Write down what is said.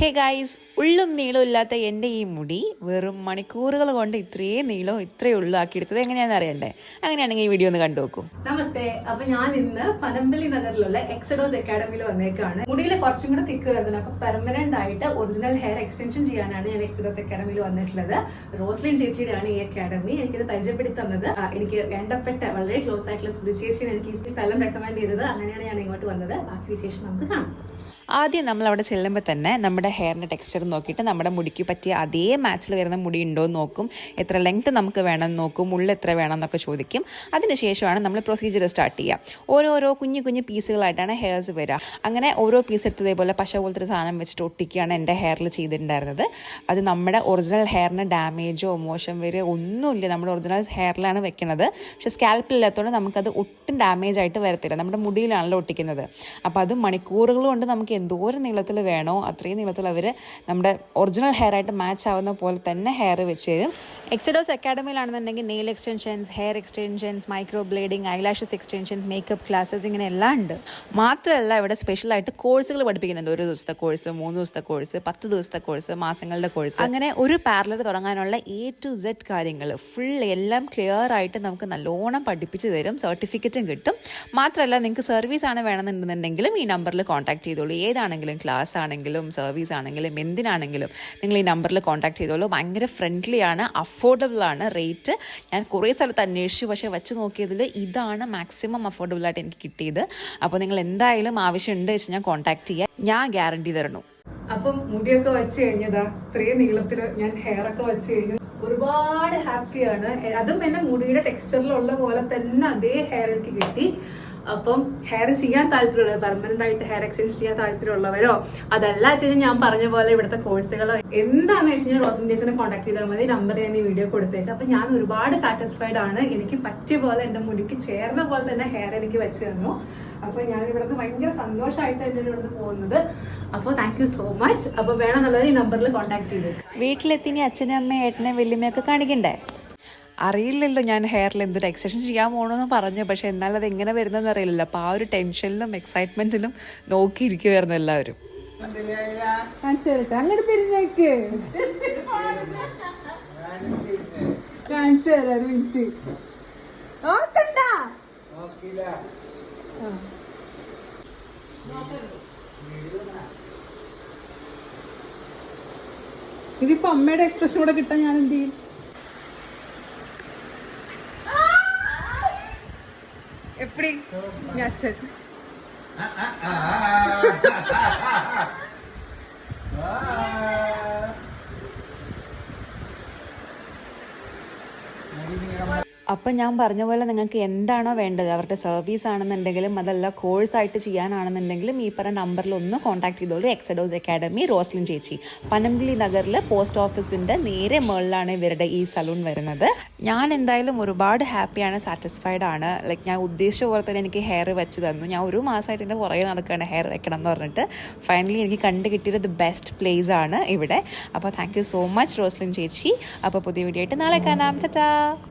Hey guys ഉള്ളും നീളവും ഇല്ലാത്ത എന്റെ ഈ മുടി വെറും മണിക്കൂറുകൾ കൊണ്ട് ഇത്രയും നീളവും ഇത്രയും ഉള്ളു ആക്കിയെടുത്തത് എങ്ങനെയാണെന്ന് അറിയണ്ടേ? അങ്ങനെയാണെങ്കിൽ ഈ വീഡിയോ ഒന്ന് കണ്ടു നോക്കൂ. നമസ്തേ അപ്പൊ ഞാൻ ഇന്ന് പനമ്പലി നഗറിലുള്ള എക്സഡോസ് അക്കാഡമിയിൽ വന്നേക്കാണ്. മുടിയിൽ കുറച്ചും കൂടെ തിക്ക് വരുന്നത് അപ്പൊ പെർമനന്റ് ആയിട്ട് ഒറിജിനൽ ഹെയർ എക്സ്റ്റൻഷൻ ചെയ്യാനാണ് ഞാൻ എക്സഡോസ് അക്കാഡമിയിൽ വന്നിട്ടുള്ളത്. റോസ്ലിൻ ചേച്ചിയുടെയാണ് ഈ അക്കാഡമി എനിക്കിത് പരിചയപ്പെടുത്തി തന്നത്. എനിക്ക് വേണ്ടപ്പെട്ട വളരെ ക്ലോസ് ആയിട്ടുള്ള സുധി ചേച്ചിയാണ് എനിക്ക് ഈ സ്ഥലം റെക്കമെൻഡ് ചെയ്തത്. അങ്ങനെയാണ് ഞാൻ ഇങ്ങോട്ട് വന്നത്. ബാക്കി വിശേഷം നമുക്ക് കാണാം. ആദ്യം നമ്മൾ അവിടെ ചെല്ലുമ്പോൾ തന്നെ നമ്മുടെ ഹെയറിന്റെ ടെക്സ്ചർ നോക്കിയിട്ട് നമ്മുടെ മുടിക്ക് പറ്റിയ അതേ മാച്ചിൽ വരുന്ന മുടി ഉണ്ടോ എന്ന് നോക്കും. എത്ര ലെങ്ത് നമുക്ക് വേണം നോക്കും. ഉള്ളിൽ എത്ര വേണം എന്നൊക്കെ ചോദിക്കും. അതിനുശേഷമാണ് നമ്മൾ പ്രൊസീജിയർ സ്റ്റാർട്ട് ചെയ്യുക. ഓരോരോ കുഞ്ഞു കുഞ്ഞു പീസുകളായിട്ടാണ് ഹെയർസ് വരിക. അങ്ങനെ ഓരോ പീസ് എടുത്ത് ഇതേപോലെ പശ പോലത്തെ ഒരു സാധനം വെച്ചിട്ട് ഒട്ടിക്കുകയാണ് എന്റെ ഹെയറിൽ ചെയ്തിട്ടുണ്ടായിരുന്നത്. അത് നമ്മുടെ ഒറിജിനൽ ഹെയറിന് ഡാമേജോ മോശം വരിക ഒന്നുമില്ല. നമ്മുടെ ഒറിജിനൽ ഹെയറിലാണ് വെക്കുന്നത് പക്ഷേ സ്കാൽപ്പില്ലാത്തതുകൊണ്ട് നമുക്കത് ഒട്ടും ഡാമേജ് ആയിട്ട് വരത്തില്ല. നമ്മുടെ മുടിയിലാണല്ലോ ഒട്ടിക്കുന്നത്. അപ്പോൾ അത് മണിക്കൂറുകൾ കൊണ്ട് നമുക്ക് എന്തോരം നീളത്തിൽ വേണോ അത്രയും നീളത്തിൽ അവർ നമ്മുടെ ഒറിജിനൽ ഹെയർ ആയിട്ട് മാച്ച് ആവുന്ന പോലെ തന്നെ ഹെയർ വെച്ച് തരും. എക്സഡോസ് അക്കാഡമിയിലാണെന്നുണ്ടെങ്കിൽ nail extensions hair extensions microblading eyelashes extensions makeup classes ഇങ്ങനെ എല്ലാം ഉണ്ട്. മാത്രമല്ല ഇവിടെ സ്പെഷ്യലായിട്ട് കോഴ്സുകൾ പഠിപ്പിക്കുന്നുണ്ട്. ഒരു ദിവസത്തെ കോഴ്സ് മൂന്ന് ദിവസത്തെ കോഴ്സ് പത്ത് ദിവസത്തെ കോഴ്സ് മാസങ്ങളുടെ കോഴ്സ് അങ്ങനെ ഒരു പാർലർ തുടങ്ങാനുള്ള എ ടു സെഡ് കാര്യങ്ങൾ ഫുൾ എല്ലാം ക്ലിയർ ആയിട്ട് നമുക്ക് നല്ലോണം പഠിപ്പിച്ച് തരും. സർട്ടിഫിക്കറ്റും കിട്ടും. മാത്രമല്ല നിങ്ങൾക്ക് സർവീസ് ആണ് വേണമെന്നുണ്ടെന്നുണ്ടെങ്കിലും ഈ നമ്പറിൽ കോൺടാക്ട് ചെയ്തോളൂ. ഏതാണെങ്കിലും ക്ലാസ് ആണെങ്കിലും സർവീസ് ആണെങ്കിലും എന്തിനാണെങ്കിലും നിങ്ങൾ ഈ നമ്പറിൽ കോൺടാക്ട് ചെയ്തോളൂ. ഭയങ്കര ഫ്രണ്ട്ലി ആണ് അഫോർഡബിൾ ആണ് റേറ്റ് ഞാൻ കുറേ സ്ഥലത്ത് അന്വേഷിച്ചു പക്ഷേ വെച്ച് നോക്കിയതിൽ ഇതാണ് മാക്സിമം അഫോർഡബിൾ ആയിട്ട് എനിക്ക് കിട്ടിയത്. അപ്പോൾ നിങ്ങൾ എന്തായാലും ആവശ്യമുണ്ട് വെച്ച് ഞാൻ കോൺടാക്ട് ചെയ്യാം. ഞാൻ ഗ്യാരണ്ടി തരണു. അപ്പം മുടിയൊക്കെ വെച്ച് കഴിഞ്ഞതാ ഇത്രയും നീളത്തിൽ ഞാൻ ഹെയർ ഒക്കെ വെച്ച് കഴിഞ്ഞു. ഒരുപാട് ഹാപ്പിയാണ് അതും എന്റെ മുടിയുടെ ടെക്സ്ചറിലുള്ള പോലെ തന്നെ അതേ ഹെയർ എനിക്ക് കിട്ടി. അപ്പം ഹെയർ ചെയ്യാൻ താല്പര്യമുള്ളത് പെർമനന്റ് ആയിട്ട് ഹെയർ എക്സ്റ്റൻഷൻ ചെയ്യാൻ താല്പര്യമുള്ളവരോ അതല്ല ചെയ്ത് ഞാൻ പറഞ്ഞ പോലെ ഇവിടുത്തെ കോഴ്സുകളോ എന്താണെന്ന് വെച്ച് കഴിഞ്ഞാൽ റോസിൻ ടീച്ചറിനെ കോൺടാക്ട് ചെയ്താൽ മതി നമ്പർ ഞാൻ ഈ വീഡിയോ കൊടുത്തേക്കാം. അപ്പം ഞാൻ ഒരുപാട് സാറ്റിസ്ഫൈഡ് ആണ്. എനിക്ക് പറ്റിയ പോലെ എന്റെ മുടിക്ക് ചേർന്ന പോലെ തന്നെ ഹെയർ എനിക്ക് വെച്ച് തന്നു. അപ്പൊ ഞാൻ ഇവിടുന്ന് ഭയങ്കര സന്തോഷമായിട്ട് എന്റെ ഇവിടുന്ന് പോകുന്നത്. അപ്പോൾ താങ്ക് യു സോ മച്ച് അപ്പോൾ വേണമെന്നുള്ളവർ ഈ നമ്പറിൽ കോൺടാക്ട് ചെയ്തു വീട്ടിലെത്തി അച്ഛനും അമ്മയും ഏട്ടനെ വലിയമ്മയൊക്കെ കാണിക്കണ്ടേ? അറിയില്ലല്ലോ ഞാൻ ഹെയറിൽ എന്തൊരു എക്സ്റ്റൻഷൻ ചെയ്യാൻ പോകണമെന്ന് പറഞ്ഞു. പക്ഷെ എന്നാൽ അത് എങ്ങനെ വരുന്നതെന്ന് അറിയില്ലല്ലോ. അപ്പോൾ ആ ഒരു ടെൻഷനിലും എക്സൈറ്റ്മെന്റിലും നോക്കിയിരിക്കുമായിരുന്നു എല്ലാവരും. അങ്ങോട്ട്. ഇതിപ്പോ അമ്മയുടെ എക്സ്പ്രഷൻ കൂടെ കിട്ടാൻ ഞാൻ എന്ത് ചെയ്യും? എപ്പടി? ഞാൻ അച്ഛൻ. അപ്പം ഞാൻ പറഞ്ഞ പോലെ നിങ്ങൾക്ക് എന്താണോ വേണ്ടത്. അവരുടെ സർവീസ് ആണെന്നുണ്ടെങ്കിലും അതല്ല കോഴ്സായിട്ട് ചെയ്യാനാണെന്നുണ്ടെങ്കിലും ഈ പറഞ്ഞ നമ്പറിൽ ഒന്ന് കോൺടാക്ട് ചെയ്തോളൂ. എക്സഡോസ് അക്കാഡമി റോസ്ലിൻ ചേച്ചി. പനമ്പിളി നഗറിൽ പോസ്റ്റ് ഓഫീസിന്റെ നേരെ മുകളിലാണ് ഇവരുടെ ഈ സലൂൺ വരുന്നത്. ഞാൻ എന്തായാലും ഒരുപാട് ഹാപ്പിയാണ് സാറ്റിസ്ഫൈഡ് ആണ്. ലൈക്ക് ഞാൻ ഉദ്ദേശിച്ച പോലെ തന്നെ എനിക്ക് ഹെയർ വെച്ച് തന്നു. ഞാൻ ഒരു മാസമായിട്ട് എന്റെ പുറകെ നടക്കുകയാണ് ഹെയർ വെക്കണം എന്ന് പറഞ്ഞിട്ട്. ഫൈനലി എനിക്ക് കണ്ടു കിട്ടിയത് ബെസ്റ്റ് പ്ലേസ് ആണ് ഇവിടെ. അപ്പോൾ thank you so much Roslin ചേച്ചി. അപ്പോൾ പുതിയ വീഡിയോ ആയിട്ട് നാളെ കാണാം. ചാ